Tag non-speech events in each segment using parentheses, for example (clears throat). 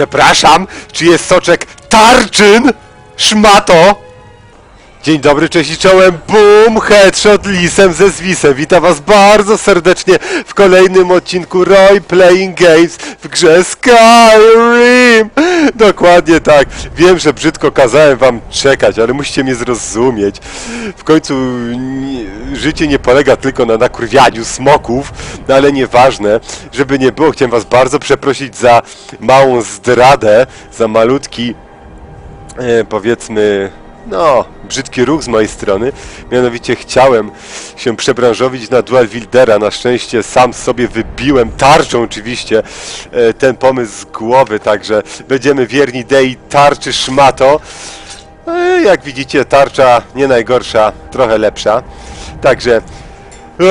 Przepraszam, czy jest soczek tarczyn? Szmato! Dzień dobry, cześć i czołem, boom, headshot lisem ze zwisem. Witam was bardzo serdecznie w kolejnym odcinku Roy Playing Games w grze Skyrim. Dokładnie tak. Wiem, że brzydko kazałem wam czekać, ale musicie mnie zrozumieć. W końcu życie nie polega tylko na nakurwianiu smoków, no ale nieważne, żeby nie było, chciałem was bardzo przeprosić za małą zdradę, za malutki e, powiedzmy, no, brzydki ruch z mojej strony. Mianowicie chciałem się przebranżowić na Dual Wildera. Na szczęście sam sobie wybiłem tarczą oczywiście e, ten pomysł z głowy, także będziemy wierni Dei tarczy szmato. E, jak widzicie, tarcza nie najgorsza, trochę lepsza. Także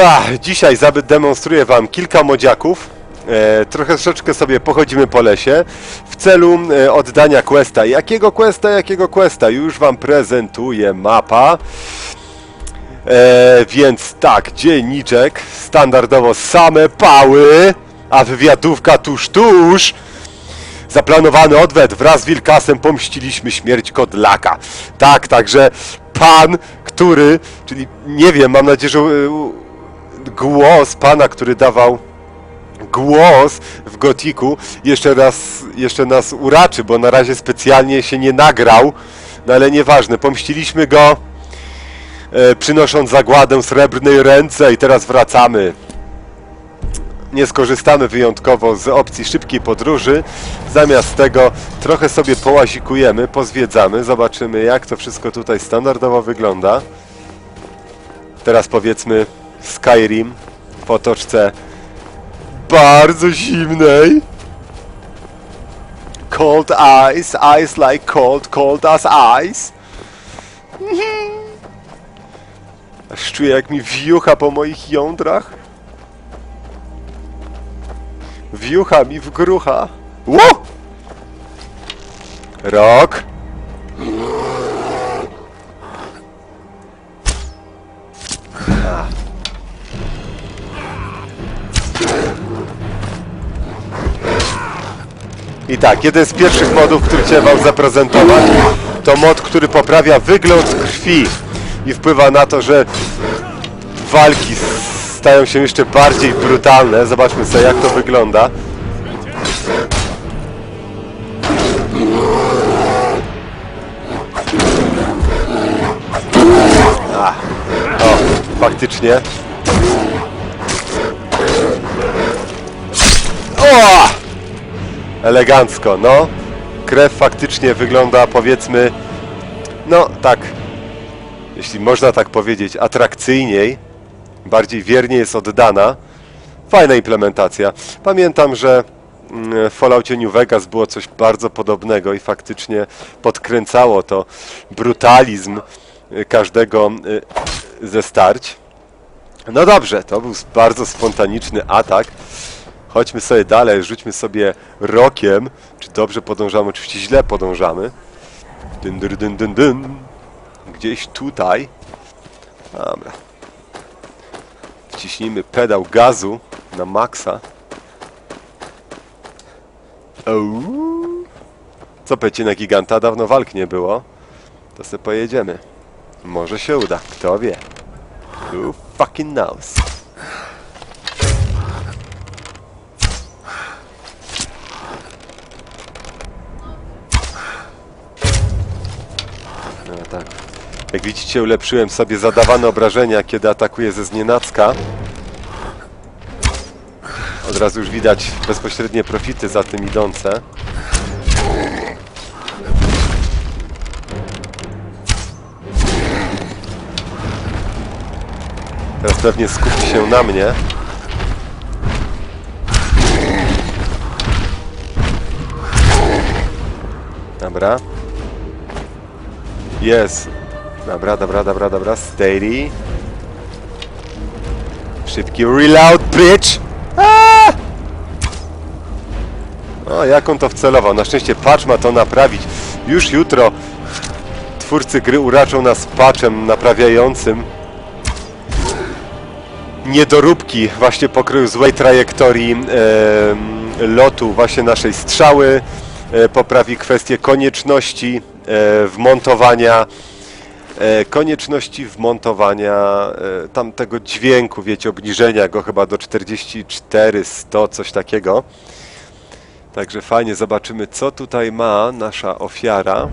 Ach, dzisiaj zademonstruję Wam kilka modziaków. E, trochę troszeczkę sobie pochodzimy po lesie w celu e, oddania questa. Jakiego questa, jakiego questa? Już Wam prezentuję mapa. E, więc tak, dzienniczek, standardowo same pały, a wywiadówka tuż, tuż. Zaplanowany odwet wraz z Wilkasem pomściliśmy śmierć Kodlaka. Tak, także pan, który, czyli nie wiem, mam nadzieję, że e, głos pana, który dawał głos w Gotiku jeszcze raz, jeszcze nas uraczy, bo na razie specjalnie się nie nagrał, no ale nieważne, pomściliśmy go e, przynosząc zagładę srebrnej ręce i teraz wracamy. Nie skorzystamy wyjątkowo z opcji szybkiej podróży. Zamiast tego trochę sobie połazikujemy, pozwiedzamy, zobaczymy jak to wszystko tutaj standardowo wygląda. Teraz powiedzmy Skyrim w otoczce bardzo zimnej. Cold ice, ice like cold, cold as ice. Aż czuję jak mi wiucha po moich jądrach. Wiucha mi w grucha. Ło! Rok. Tak, jeden z pierwszych modów, który chciałem Wam zaprezentować, to mod, który poprawia wygląd krwi i wpływa na to, że walki stają się jeszcze bardziej brutalne. Zobaczmy sobie, jak to wygląda. A, o, faktycznie. Elegancko, no. Krew faktycznie wygląda, powiedzmy, no tak, jeśli można tak powiedzieć, atrakcyjniej, bardziej wiernie jest oddana. Fajna implementacja. Pamiętam, że mm, w Falloutie New Vegas było coś bardzo podobnego i faktycznie podkręcało to brutalizm y, każdego y, ze starć. No dobrze, to był bardzo spontaniczny atak. Chodźmy sobie dalej, rzućmy sobie rokiem. Czy dobrze podążamy? Oczywiście źle podążamy. Dyn, dyn, dyn, dyn, dyn. Gdzieś tutaj. Dobra. Wciśnijmy pedał gazu na maksa. Ouu. Co pecie na giganta? Dawno walk nie było. To sobie pojedziemy. Może się uda, kto wie. Who fucking knows? Tak. Jak widzicie, ulepszyłem sobie zadawane obrażenia, kiedy atakuję ze znienacka. Od razu już widać bezpośrednie profity za tym idące. Teraz pewnie skupi się na mnie. Dobra. Jest. Dobra, dobra, dobra, dobra. Steady. Szybki reload, bitch! Aaa! O, jak on to wcelował? Na szczęście patch ma to naprawić. Już jutro twórcy gry uraczą nas patchem naprawiającym niedoróbki właśnie pokroju złej trajektorii em, lotu właśnie naszej strzały e, poprawi kwestię konieczności e, wmontowania e, konieczności wmontowania e, tamtego dźwięku, wiecie, obniżenia go chyba do 44, 100, coś takiego. Także fajnie, zobaczymy co tutaj ma nasza ofiara.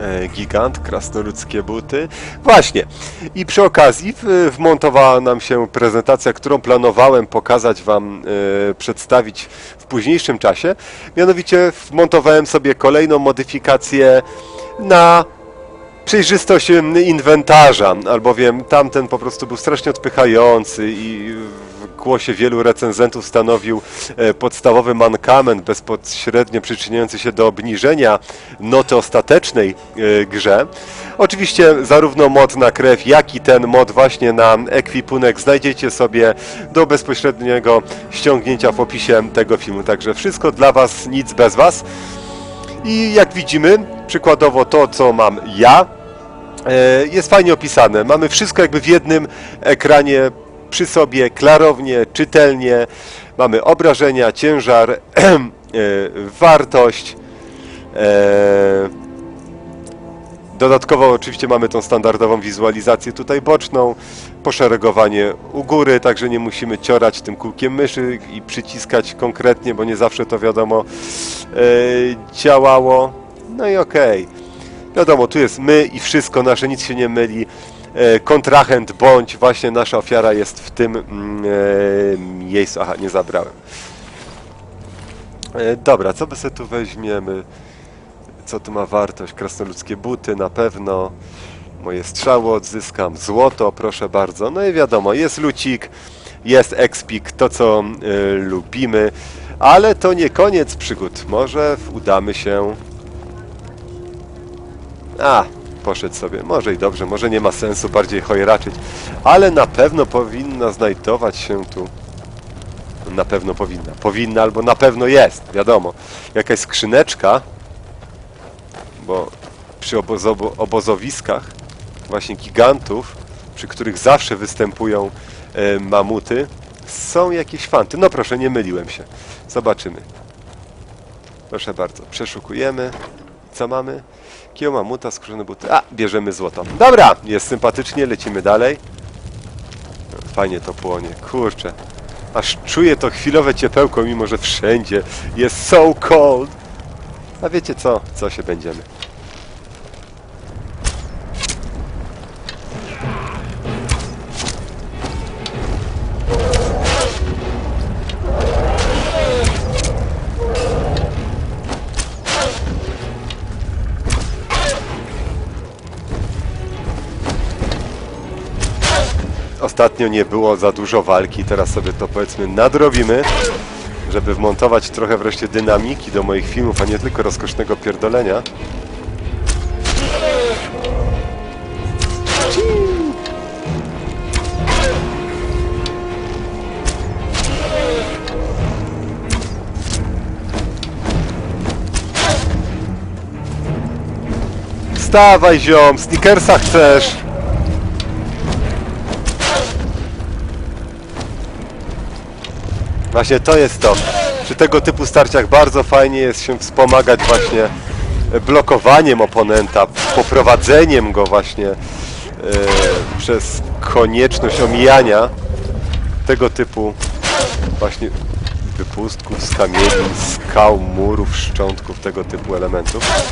E, Gigant, krasnoludzkie buty. Właśnie. I przy okazji wmontowała nam się prezentacja, którą planowałem pokazać Wam, e, przedstawić w późniejszym czasie. Mianowicie wmontowałem sobie kolejną modyfikację na przejrzystość inwentarza, albowiem tamten po prostu był strasznie odpychający i w głosie wielu recenzentów stanowił e, podstawowy mankament bezpośrednio przyczyniający się do obniżenia noty ostatecznej e, grze. Oczywiście zarówno mod na krew, jak i ten mod właśnie na ekwipunek znajdziecie sobie do bezpośredniego ściągnięcia w opisie tego filmu. Także wszystko dla Was, nic bez Was. I jak widzimy, przykładowo to, co mam ja, jest fajnie opisane. Mamy wszystko jakby w jednym ekranie przy sobie, klarownie, czytelnie. Mamy obrażenia, ciężar, (clears throat) e, wartość. e, Dodatkowo oczywiście mamy tą standardową wizualizację tutaj boczną, poszeregowanie u góry, także nie musimy ciorać tym kółkiem myszy i przyciskać konkretnie, bo nie zawsze to wiadomo e, działało. No i okej. Wiadomo, tu jest my i wszystko nasze, nic się nie myli. E, kontrahent bądź właśnie nasza ofiara jest w tym mm, e, miejscu. Aha, nie zabrałem. E, dobra, co by sobie tu weźmiemy? Co tu ma wartość? Krasnoludzkie buty na pewno. Moje strzały odzyskam. Złoto, proszę bardzo. No i wiadomo, jest lucik, jest expik, to co y, lubimy. Ale to nie koniec przygód. Może udamy się... A, poszedł sobie. Może i dobrze, może nie ma sensu bardziej chojraczyć. Ale na pewno powinna znajdować się tu... Na pewno powinna. Powinna albo na pewno jest, wiadomo. Jakaś skrzyneczka, bo przy obozo obozowiskach właśnie gigantów, przy których zawsze występują e, mamuty, są jakieś fanty. No proszę, nie myliłem się. Zobaczymy. Proszę bardzo, przeszukujemy. Co mamy? Kieł mamuta, skórzane buty. A, bierzemy złoto. Dobra, jest sympatycznie, lecimy dalej. Fajnie to płonie, kurczę. Aż czuję to chwilowe ciepełko, mimo że wszędzie jest so cold. A wiecie co? Co się będziemy? Ostatnio nie było za dużo walki, teraz sobie to powiedzmy nadrobimy, żeby wmontować trochę wreszcie dynamiki do moich filmów, a nie tylko rozkosznego pierdolenia. Wstawaj ziom, snickersa chcesz! Właśnie to jest to. Przy tego typu starciach bardzo fajnie jest się wspomagać właśnie blokowaniem oponenta, poprowadzeniem go właśnie e, przez konieczność omijania tego typu właśnie wypustków z kamieni, skał, murów, szczątków, tego typu elementów.